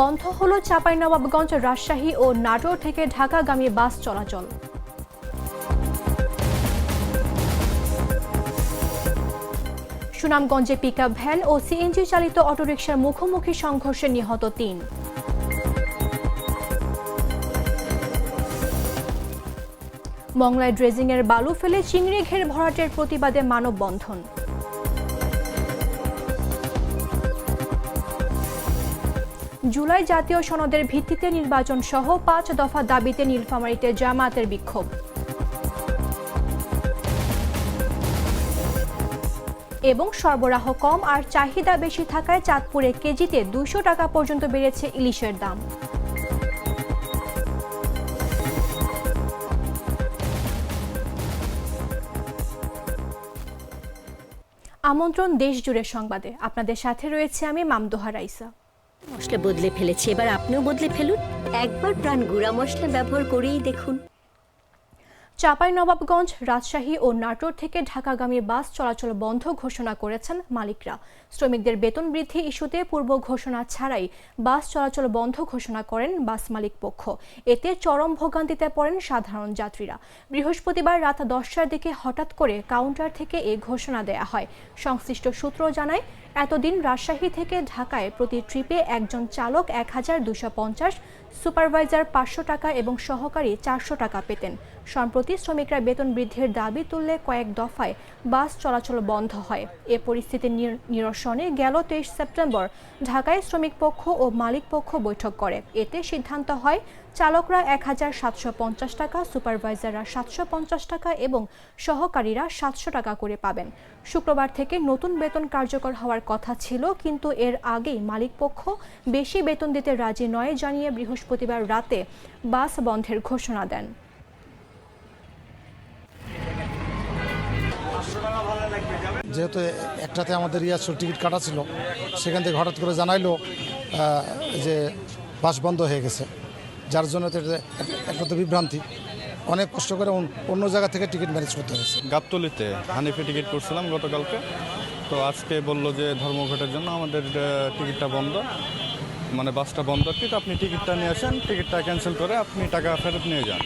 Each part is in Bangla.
বন্ধ হলো চাঁপাইনবাবগঞ্জ, রাজশাহী ও নাটোর থেকে ঢাকাগামী বাস চলাচল। সুনামগঞ্জে পিকআপ ভ্যান ও সিএনজি চালিত অটোরিকশার মুখোমুখি সংঘর্ষে নিহত তিন। মংলায় ড্রেজিংয়ের বালু ফেলে চিংড়ি ঘের ভরাটের প্রতিবাদে মানববন্ধন। জুলাই জাতীয় সনদের ভিত্তিতে নির্বাচন সহ পাঁচ দফা দাবিতে নীলফামারীতে জামাতের বিক্ষোভ। এবং সরবরাহ কম আর চাহিদা বেশি থাকায় চাঁদপুরে কেজিতে দুইশো টাকা পর্যন্ত বেড়েছে ইলিশের দাম। আমন্ত্রণ দেশ জুড়ে সংবাদে। আপনাদের সাথে রয়েছে আমি মামদোহা রাইসা। মশলা বদলে ফেলেছি এবার আপনিও বদলে ফেলুন। একবার প্রাণ গুঁড়া মশলা ব্যবহার করেই দেখুন। চাঁপাইনবাবগঞ্জ, রাজশাহী ও নাটোর থেকে ঢাকাগামী বাস চলাচল বন্ধ ঘোষণা করেছেন মালিকরা। শ্রমিকদের বেতন বৃদ্ধি ইস্যুতে পূর্ব ঘোষণা ছাড়াই বাস চলাচল বন্ধ ঘোষণা করেন বাস মালিক পক্ষ। এতে চরম ভোগান্তিতে পড়েন সাধারণ যাত্রীরা। বৃহস্পতিবার রাত দশটার দিকে হঠাৎ করে কাউন্টার থেকে এ ঘোষণা দেয়া হয়। সংশ্লিষ্ট সূত্র জানায়, এতদিন রাজশাহী থেকে ঢাকায় প্রতি ট্রিপে একজন চালক এক হাজার দুশো পঞ্চাশ সুপারভাইজার পাঁচশো টাকা এবং সহকারী চারশো টাকা পেতেন। সম্প্রতি শ্রমিকরা বেতন বৃদ্ধির দাবি তুললে কয়েক দফায় বাস চলাচল বন্ধ হয়। এ পরিস্থিতির নির- নিরসনে গেল তেইশ সেপ্টেম্বর। ঢাকায় শ্রমিক পক্ষ ও মালিক পক্ষ বৈঠক করে। এতে সিদ্ধান্ত হয় চালকরা এক হাজার সাতশো পঞ্চাশ টাকা, সুপারভাইজাররা সাতশো পঞ্চাশ টাকা এবং সহকারীরা সাতশো টাকা করে পাবেন। শুক্রবার থেকে নতুন বেতন কার্যকর হওয়ার কথা ছিল, কিন্তু এর আগেই মালিক পক্ষ বেশি বেতন দিতে রাজি নয় জানিয়ে বৃহস্পতিবার রাতে বাস বন্ধের ঘোষণা দেন। যেহেতু একটাতে আমাদের রিয়াজুর টিকিট কাটা ছিল, সেখান থেকে হঠাৎ করে জানাইলো যে বাস বন্ধ হয়ে গেছে। যার জন্য তো এটা এক- একটা বিভ্রান্তি। অনেক কষ্ট করে অন- অন্য জায়গা থেকে টিকিট ম্যানেজ করতে হয়েছে। গাবতলিতে হানিফে টিকিট করছিলাম গতকালকে। তো আজকে বলল যে ধর্মঘটের জন্য আমাদের টিকিটটা বন্ধ। মানে বাসটা বন্ধ। আপনি টিকিটটা নিয়ে আসেন, টিকিটটা ক্যান্সেল করে আপনি টাকা ফেরত নিয়ে যান।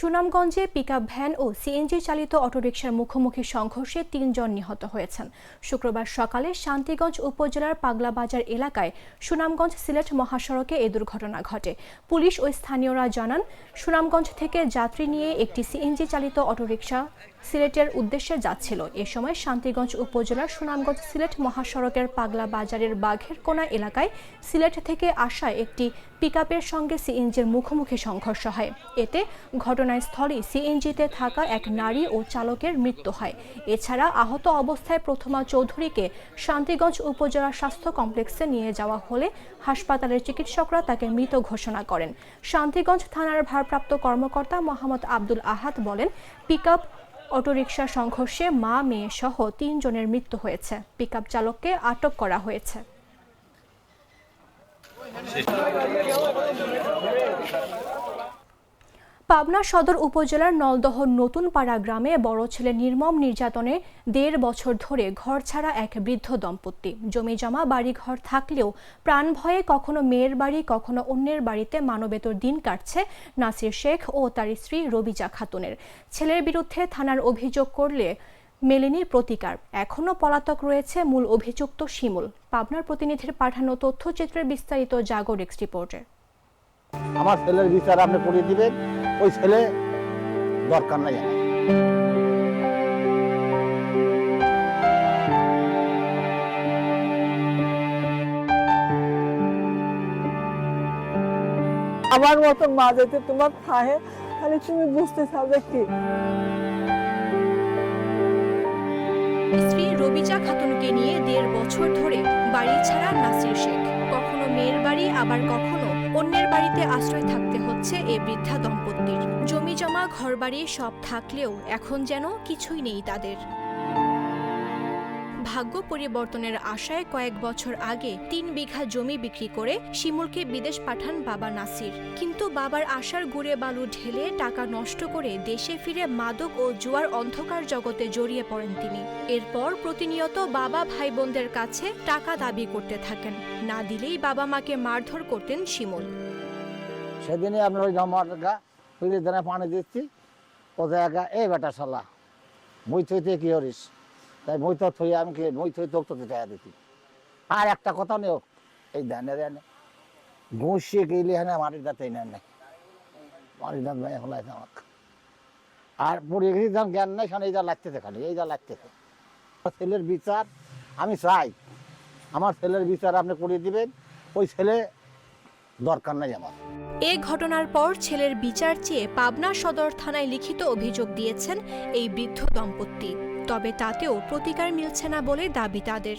সুনামগঞ্জে পিকআপ ভ্যান ও সিএনজি চালিত অটোরিকশার মুখোমুখি সংঘর্ষে তিনজন নিহত হয়েছেন। শুক্রবার সকালে শান্তিগঞ্জ উপজেলার পাগলাবাজার এলাকায় সুনামগঞ্জ সিলেট মহাসড়কে এ দুর্ঘটনা ঘটে। পুলিশ ও স্থানীয়রা জানান, সুনামগঞ্জ থেকে যাত্রী নিয়ে একটি সিএনজি চালিত অটোরিকশা সিলেটের উদ্দেশ্যে যাচ্ছিল। এ সময় শান্তিগঞ্জ উপজেলার সুনামগঞ্জ সিলেট মহাসড়কের পাগলা বাজারের বাঘের কোনা এলাকায় সিলেট থেকে আসা একটি পিকআপের সঙ্গে সিএনজির মুখোমুখি সংঘর্ষ হয়। এতে ঘটনাস্থলেই সিএনজিতে থাকা এক নারী ও চালকের মৃত্যু হয়। এছাড়া আহত অবস্থায় প্রথমা চৌধুরীকে শান্তিগঞ্জ উপজেলা স্বাস্থ্য কমপ্লেক্সে নিয়ে যাওয়া হলে হাসপাতালের চিকিৎসকরা তাকে মৃত ঘোষণা করেন। শান্তিগঞ্জ থানার ভারপ্রাপ্ত কর্মকর্তা মোহাম্মদ আব্দুল আহাদ বলেন, পিকআপ অটোরিকশা সংঘর্ষে মা মেয়ে সহ তিনজনের মৃত্যু হয়েছে। পিকআপ চালককে আটক করা হয়েছে। পাবনা সদর উপজেলার নলদহ নতুন পাড়া গ্রামে বড় ছেলে নির্মম নির্যাতনে দেড় বছর ধরে ঘর ছাড়া এক বৃদ্ধ দম্পতি। জমি জমা, বাড়িঘর থাকলেও প্রাণ ভয়ে কখনো মেয়ের বাড়ি, কখনো অন্যের বাড়িতে মানবেতর দিন কাটছে নাসির শেখ ও তার স্ত্রী রবিজা খাতুনের। ছেলের বিরুদ্ধে থানার অভিযোগ করলে মেলেনি প্রতিকার। এখনও পলাতক রয়েছে মূল অভিযুক্ত শিমুল। পাবনার প্রতিনিধির পাঠানো তথ্যচিত্রের বিস্তারিত জাগর এক্স রিপোর্টে। আমার ছেলের বিচার আপনি করিয়ে দিবেন। ওই ছেলে দরকার নাই আমার। আমার মতো মা যাতে তোমার থাকে তাহলে তুমি বুঝতে চাবে কি স্ত্রী রবিজা খাতুনকে নিয়ে দেড় বছর ধরে বাড়ি ছাড়া নাসির শেখ কখনো মেয়ের বাড়ি আবার কখনো অন্যের বাড়িতে আশ্রয় থাকতে হচ্ছে এ বৃদ্ধা দম্পতির। জমি জমা ঘরবাড়ি সব থাকলেও এখন যেন কিছুই নেই তাদের। ভাগ্য পরিবর্তনের আশায় কয়েক বছর আগে তিন বিঘা জমি বিক্রি করে শিমুলকে বিদেশ পাঠান বাবা নাসির। কিন্তু বাবার আশার গুড়ে বালু ঢেলে টাকা নষ্ট করে দেশে ফিরে মাদক ও জুয়ার অন্ধকার জগতে জড়িয়ে পড়েন তিনি। এরপর প্রতিনিয়ত বাবা ভাই বোনদের কাছে টাকা দাবি করতে থাকেন। না দিলেই বাবা মাকে মারধর করতেন শিমুল। সেদিনে আপনার ওই ফিরে দানে পানি দিচ্ছি। কোথায় একা, এই বেটা শালা, মই থইতে কি করিস? তাই মই তো থই আমি মই থই তোকে তো টাকা দিতি। আর একটা কথা নেও, এই ধানে ধানে ঘুষিয়ে গেলে হ্যাঁ মাটির দাঁত এই নেন মাটির দাঁত ভাই হলাই আমাক। আর পড়ে গেছি যখন জ্ঞান নাই সেখানে এই যা লাগতেছে খালি, এই যা লাগতেছে। ছেলের বিচার আমি চাই। আমার ছেলের বিচার আপনি করিয়ে দিবেন, ওই ছেলে দরকার নাই আমার। এ ঘটনার পর ছেলের বিচার চেয়ে পাবনা সদর থানায় লিখিত অভিযোগ দিয়েছেন এই বৃদ্ধ দম্পতি। তবে তাতেও প্রতিকার মিলছে না বলে দাবি তাদের।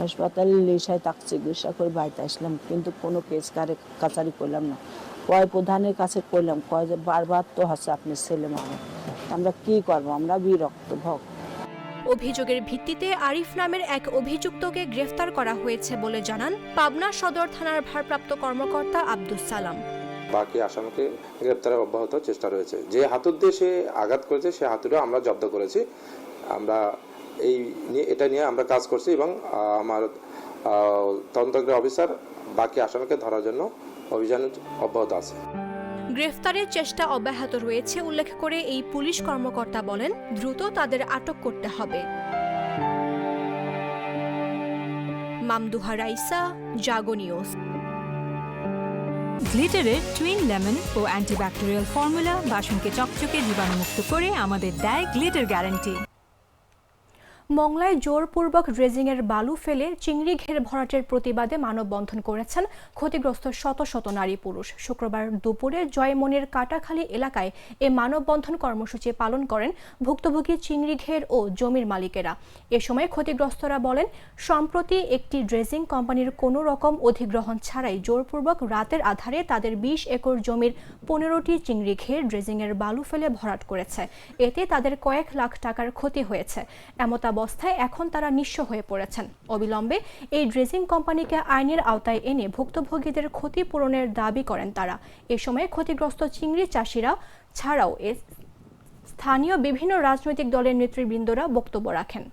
হাসপাতালে লেসায় তাক চিকিৎসা করে বাড়িতে আসলাম কিন্তু কোনো কেস কারে কাছারি করলাম না। কয় প্রধানের কাছে করলাম কয় যে বারবার তো হাসে আপনার ছেলে মারা। আমরা কি করব? আমরা বিরক্ত ভক। অভিযোগের ভিত্তিতে আরিফ নামের এক অভিযুক্তকে গ্রেফতার করা হয়েছে বলে জানান পাবনা সদর থানার ভারপ্রাপ্ত কর্মকর্তা আব্দুস সালাম। বাকি আসামিকে গ্রেপ্তারের অব্যাহত চেষ্টা রয়েছে। যে হাতুর দিয়ে সে আঘাত করেছে সে হাতুটা আমরা জব্দ করেছি। আমরা এই নিয়ে এটা নিয়ে আমরা কাজ করছি এবং আমার আহ, তদন্তকারী অফিসার বাকি আসামিকে ধরার জন্য অভিযান অব্যাহত আছে। গ্রেফতারের চেষ্টা অব্যাহত রয়েছে উল্লেখ করে এই পুলিশ কর্মকর্তা বলেন দ্রুত তাদের আটক করতে হবে। মামদুহা রাইসা জাগো নিউজ। গ্লিটারের টুইন লেমন ও অ্যান্টিব্যাকটেরিয়াল ফর্মুলা বাসনকে চকচকে জীবাণুমুক্ত করে আমাদের দেয় গ্লিটার গ্যারান্টি। মংলায় জোরপূর্বক ড্রেজিংয়ের বালু ফেলে চিংড়ি ঘের ভরাটের প্রতিবাদে মানববন্ধন করেছেন ক্ষতিগ্রস্ত শত শত নারী পুরুষ। শুক্রবার দুপুরে জয়মনির কাটাখালী এলাকায় এ মানববন্ধন কর্মসূচি পালন করেন ভুক্তভোগী চিংড়ি ঘের ও জমির মালিকেরা। এ সময় ক্ষতিগ্রস্তরা বলেন, সম্প্রতি একটি ড্রেজিং কোম্পানির কোনো রকম অধিগ্রহণ ছাড়াই জোরপূর্বক রাতের আধারে তাদের বিশ একর জমির পনেরোটি চিংড়ি ঘের ড্রেজিংয়ের বালু ফেলে ভরাট করেছে। এতে তাদের কয়েক লাখ টাকার ক্ষতি হয়েছে। এমতাবস্থায় এখন তারা নিঃস্ব হয়ে পড়েছেন। অবিলম্বে এই ড্রেজিং কোম্পানিকে আইনের আওতায় এনে ভুক্তভোগীদের ক্ষতিপূরণের দাবি করেন তারা। এ সময় ক্ষতিগ্রস্ত চিংড়ি চাষিরা ছাড়াও স্থানীয় বিভিন্ন রাজনৈতিক দলের নেতৃবৃন্দরা বক্তব্য রাখেন।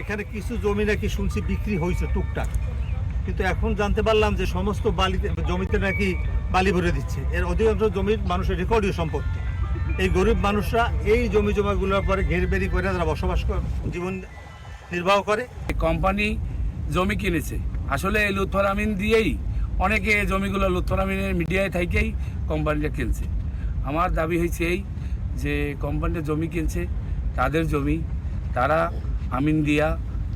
এখানে কিছু জমি নাকি শুনছি বিক্রি হয়েছে টুকটাক। কিন্তু এখন জানতে পারলাম যে সমস্ত বালিতে জমিতে নাকি বালি ভরে দিচ্ছে। এর অধিকাংশ জমির মানুষের রেকর্ডীয় সম্পত্তি। এই গরিব মানুষরা এই জমি জমাগুলোর পরে ঘের বেরি করে তারা বসবাস করে জীবন নির্বাহ করে। কোম্পানি জমি কিনেছে। আসলে এই লুৎফরামিন দিয়েই অনেকে জমিগুলো লুৎফরামিনের মিডিয়ায় থেকেই কোম্পানিটা কিনছে। আমার দাবি হয়েছে এই যে কোম্পানিটা জমি কিনছে, তাদের জমি তারা আমিন দিয়া,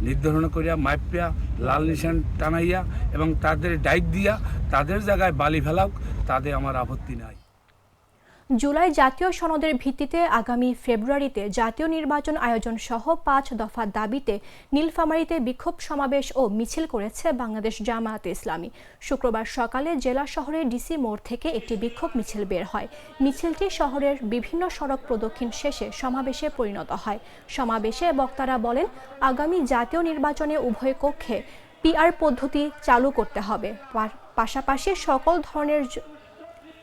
নির্ধারণ করিয়া মাইপিয়া লাল নিশান টানাইয়া এবং তাদের ডাইক দিয়া তাদের জায়গায় বালি ফেলাও তাতে আমার আপত্তি নাই। জুলাই জাতীয় সনদের ভিত্তিতে আগামী ফেব্রুয়ারিতে জাতীয় নির্বাচন আয়োজন সহ পাঁচ দফা দাবিতে নীলফামারীতে বিক্ষোভ সমাবেশ ও মিছিল করেছে বাংলাদেশ জামায়াতে ইসলামী। শুক্রবার সকালে জেলা শহরের ডিসি মোড় থেকে একটি বিক্ষোভ মিছিল বের হয়। মিছিলটি শহরের বিভিন্ন সড়ক প্রদক্ষিণ শেষে সমাবেশে পরিণত হয়। সমাবেশে বক্তারা বলেন, আগামী জাতীয় নির্বাচনে উভয় কক্ষে পিআর পদ্ধতি চালু করতে হবে। পাশাপাশি সকল ধরনের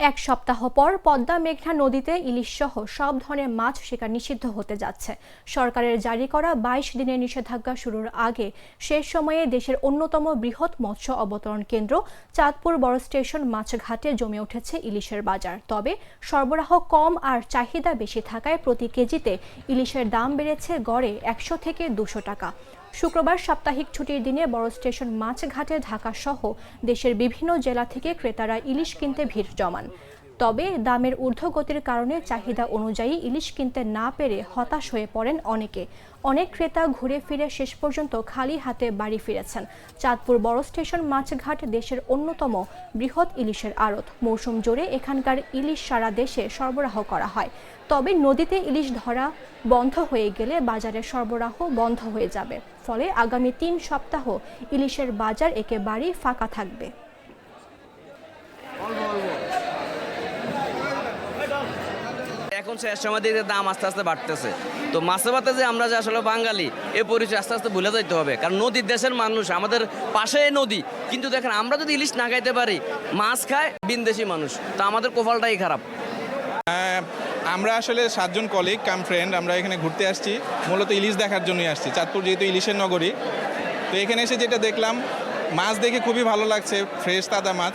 এক সপ্তাহ পর পদ্মা, মেঘনা নদীতে ইলিশ সহ সব ধরনের মাছ শিকার নিষিদ্ধ হতে যাচ্ছে। সরকারের জারি করা বাইশ দিনের নিষেধাজ্ঞা শুরুর আগে শেষ সময়ে দেশের অন্যতম বৃহৎ মৎস্য অবতরণ কেন্দ্র চাঁদপুর বড় স্টেশন মাছঘাটে জমে উঠেছে ইলিশের বাজার। তবে সরবরাহ কম আর চাহিদা বেশি থাকায় প্রতি কেজিতে ইলিশের দাম বেড়েছে গড়ে একশো থেকে দুশো টাকা। শুক্রবার সাপ্তাহিক ছুটির দিনে বড় স্টেশন মাছঘাটে ঢাকা সহ দেশের বিভিন্ন জেলা থেকে ক্রেতারা ইলিশ কিনতে ভিড় জমান। তবে দামের ঊর্ধ্বগতির কারণে চাহিদা অনুযায়ী ইলিশ কিনতে না পেরে হতাশ হয়ে পড়েন অনেকে। অনেক ক্রেতা ঘুরে ফিরে শেষ পর্যন্ত খালি হাতে বাড়ি ফিরেছেন। চাঁদপুর বড় স্টেশন মাছঘাট দেশের অন্যতম বৃহৎ ইলিশের আড়ত। মৌসুম জুড়ে এখানকার ইলিশ সারা দেশে সরবরাহ করা হয়। তবে নদীতে ইলিশ ধরা বন্ধ হয়ে গেলে বাজারের সরবরাহ বন্ধ হয়ে যাবে। ফলে আগামী তিন সপ্তাহ ইলিশের বাজার একেবারেই ফাঁকা থাকবে এখন শেষ সময় দিয়ে দাম আস্তে আস্তে বাড়তেছে। তো মাছে ভাতে যে আমরা যে আসলে বাঙালি, এ পরিচয় আস্তে আস্তে ভুলে যাইতে হবে। কারণ নদীর দেশের মানুষ, আমাদের পাশে নদী। কিন্তু দেখেন, আমরা যদি ইলিশ না খাইতে পারি, মাছ খায় বিনদেশি মানুষ। তো আমাদের কোফালটাই খারাপ। আমরা আসলে সাতজন কলিগ কাম ফ্রেন্ড আমরা এখানে ঘুরতে আসছি। মূলত ইলিশ দেখার জন্যই আসছি। চাঁদপুর যেহেতু ইলিশের নগরী। তো এখানে এসে যেটা দেখলাম, মাছ দেখে খুবই ভালো লাগছে ফ্রেশ তাজা মাছ।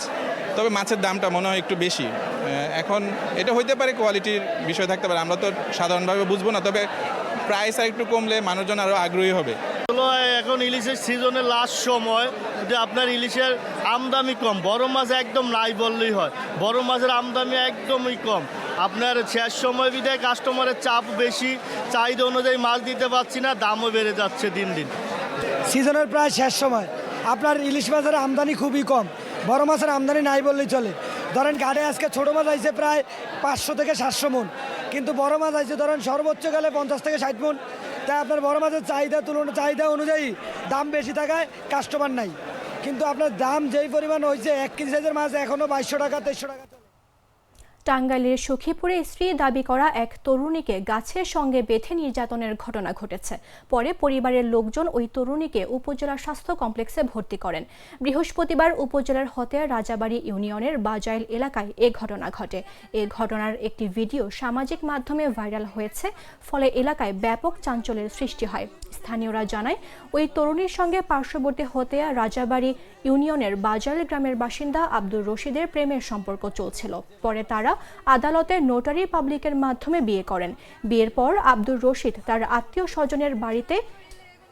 তবে মাছের দামটা মনে হয় একটু বেশি। এখন এটা হইতে পারে কোয়ালিটির বিষয় থাকতে পারে আমরা তো সাধারণভাবে বুঝব না তবে প্রাইস আর একটু কমলে মানুষজন আরও আগ্রহী হবে। হলো এখন ইলিশের সিজনে লাস্ট সময় যে আপনার ইলিশের আমদানি কম বড় মাছ একদম নাই বললেই হয়। বড় মাছের আমদানি একদমই কম। আপনার শেষ সময় বিদায় কাস্টমারের চাপ বেশি চাহিদা অনুযায়ী মাছ দিতে পারছি না দামও বেড়ে যাচ্ছে দিন দিন। সিজনের প্রায় শেষ সময়। আপনার ইলিশ মাছের আমদানি খুবই কম। বড় মাছের আমদানি নাই বললেই চলে। ধরেন ঘাটে আজকে ছোটো মাছ আইছে প্রায় পাঁচশো থেকে সাতশো মন। কিন্তু বড় মাছ আইছে ধরেন সর্বোচ্চ গেলে পঞ্চাশ থেকে ষাট মন। তাই আপনার বড় মাছের চাহিদা তুলনা চাহিদা অনুযায়ী দাম বেশি থাকায় কাস্টমার নাই। কিন্তু আপনার দাম যেই পরিমাণ হয়েছে এক কেজি সাইজের মাছ এখনও বাইশশো টাকা, তেইশশো টাকা। টাঙ্গাইলের সখীপুরে স্ত্রী দাবি করা এক তরুণীকে গাছের সঙ্গে বেঁধে নির্যাতনের ঘটনা ঘটেছে। পরে পরিবারের লোকজন ওই তরুণীকে উপজেলা স্বাস্থ্য কমপ্লেক্সে ভর্তি করেন। বৃহস্পতিবার উপজেলার হতিয়া রাজাবাড়ি ইউনিয়নের বাজাইল এলাকায় এ ঘটনা ঘটে। এ ঘটনার একটি ভিডিও সামাজিক মাধ্যমে ভাইরাল হয়েছে, ফলে এলাকায় ব্যাপক চাঞ্চল্যের সৃষ্টি হয়। স্থানীয়রা জানায়, ওই তরুণীর সঙ্গে পার্শ্ববর্তী হতিয়া রাজাবাড়ি ইউনিয়নের বাজাইল গ্রামের বাসিন্দা আব্দুর রশিদের প্রেমের সম্পর্ক চলছিল। পরে তারা আদালতে নোটারি পাবলিকের মাধ্যমে বিয়ে করেন। বিয়ের পর আব্দুর রশিদ তার আত্মীয় স্বজনের বাড়িতে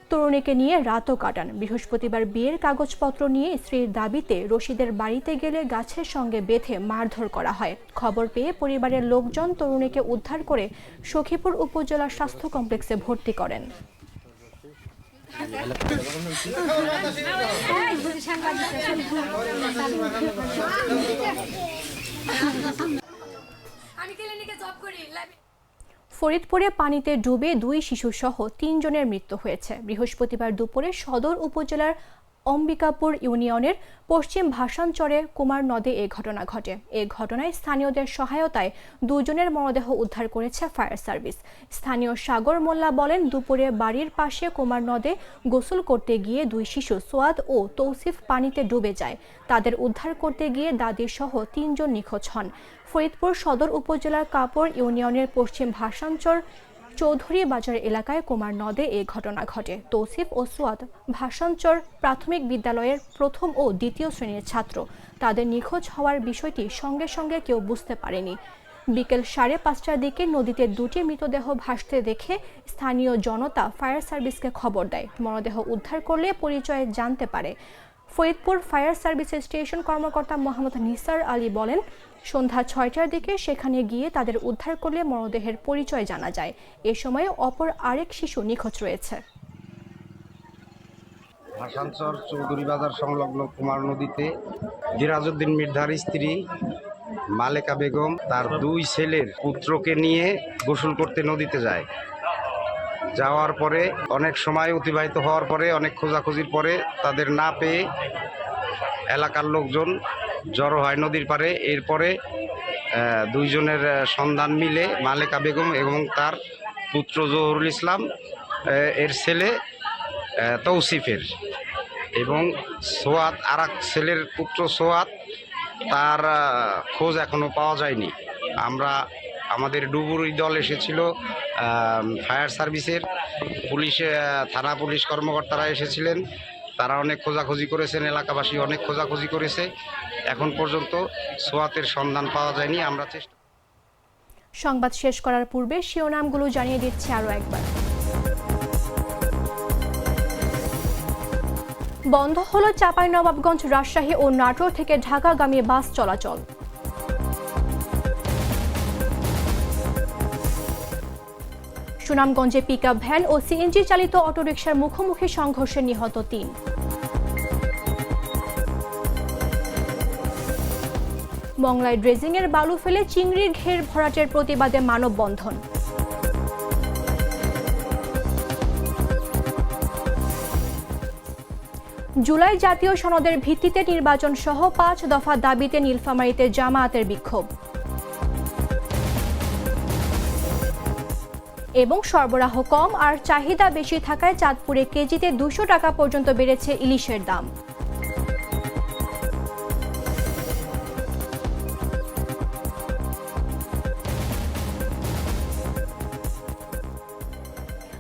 তরুণীকে নিয়ে রাতও কাটান। বৃহস্পতিবার বিয়ের কাগজপত্র নিয়ে স্ত্রীর দাবিতে রশিদের বাড়িতে গেলে গাছের সঙ্গে বেঁধে মারধর করা হয়। খবর পেয়ে পরিবারের লোকজন তরুণীকে উদ্ধার করে সখীপুর উপজেলা স্বাস্থ্য কমপ্লেক্সে ভর্তি করেন। ফরিদপুরে পানিতে ডুবে দুই শিশুসহ তিনজনের মৃত্যু হয়েছে। বৃহস্পতিবার দুপুরে সদর উপজেলার অম্বিকাপুর ইউনিয়নের পশ্চিম ভাসানচরে কুমার নদে এ ঘটনা ঘটে। এ ঘটনায় স্থানীয়দের সহায়তায় দুজনের মরদেহ উদ্ধার করেছে ফায়ার সার্ভিস। স্থানীয় সাগর মোল্লা বলেন, দুপুরে বাড়ির পাশে কুমার নদে গোসল করতে গিয়ে দুই শিশু সোয়াদ ও তৌসিফ পানিতে ডুবে যায়। তাদের উদ্ধার করতে গিয়ে দাদি সহ তিনজন নিখোঁজ হন। ফরিদপুর সদর উপজেলার কাপড় ইউনিয়নের পশ্চিম ভাসানচর চৌধুরী বাজার এলাকায় কুমার নদে এ ঘটনা ঘটে। তৌসিফ ও সুয়াদ ভাসানচর প্রাথমিক বিদ্যালয়ের প্রথম ও দ্বিতীয় শ্রেণির ছাত্র। তাদের নিখোঁজ হওয়ার বিষয়টি সঙ্গে সঙ্গে কেউ বুঝতে পারেনি। বিকেল সাড়ে পাঁচটার দিকে নদীতে দুটি মৃতদেহ ভাসতে দেখে স্থানীয় জনতা ফায়ার সার্ভিসকে খবর দেয়। মরদেহ উদ্ধার করলে পরিচয় জানতে পারে। ফরিদপুর ফায়ার সার্ভিসের স্টেশন কর্মকর্তা মোহাম্মদ নিসার আলী বলেন সন্ধ্যা ছয়টার দিকে সেখানে গিয়ে তাদের উদ্ধার করলে মরদেহের পরিচয় জানা যায়। এ সময় অপর আরেক শিশু নিখোঁজ রয়েছে। ভাসানচর চৌধুরী বাজার সংলগ্ন কুমার নদীতে দিরাজউদ্দিন মির্ধার স্ত্রী মালেকা বেগম তার দুই ছেলের পুত্রকে নিয়ে গোসল করতে নদীতে যায়। যাওয়ার পরে, অনেক সময় অতিবাহিত হওয়ার পরে, অনেক খোঁজাখুঁজির পরে তাদের না পেয়ে এলাকার লোকজন জড়ো হয় নদীর পারে এরপরে দুইজনের সন্ধান মিলে মালেকা বেগম এবং তার পুত্র জহুরুল ইসলাম এর ছেলে তৌসিফের এবং সোয়াত আর ছেলের পুত্র সোয়াত, তার খোঁজ এখনও পাওয়া যায়নি। আমরা, আমাদের ডুবুরি দল এসেছিল ফায়ার সার্ভিসের। পুলিশ থানা পুলিশ কর্মকর্তারা এসেছিলেন। তারা অনেক খোঁজাখুঁজি করেছেন, এলাকাবাসী অনেক খোঁজাখুঁজি করেছে। এখন পর্যন্ত সোয়াতের সন্ধান পাওয়া যায়নি, আমরা চেষ্টা সংবাদ শেষ করার পূর্বে শিরোনামগুলো জানিয়ে দিচ্ছি আরও একবার। বন্ধ হলো নবাবগঞ্জ রাজশাহী ও নাটোর থেকে ঢাকাগামী বাস চলাচল। সুনামগঞ্জে পিক আপ ভ্যান ও সিএনজি চালিত অটোরিকশার মুখোমুখি সংঘর্ষে নিহত তিন। মংলায় ড্রেজিংয়ের বালু ফেলে চিংড়ির ঘের ভরাটের প্রতিবাদে মানববন্ধন। জুলাই জাতীয় সনদের ভিত্তিতে নির্বাচন সহ পাঁচ দফা দাবিতে নীলফামারীতে জামায়াতের বিক্ষোভ। এবং সরবরাহ কম আর চাহিদা বেশি থাকায় চাঁদপুরে কেজিতে দুশো টাকা পর্যন্ত বেড়েছে ইলিশের দাম।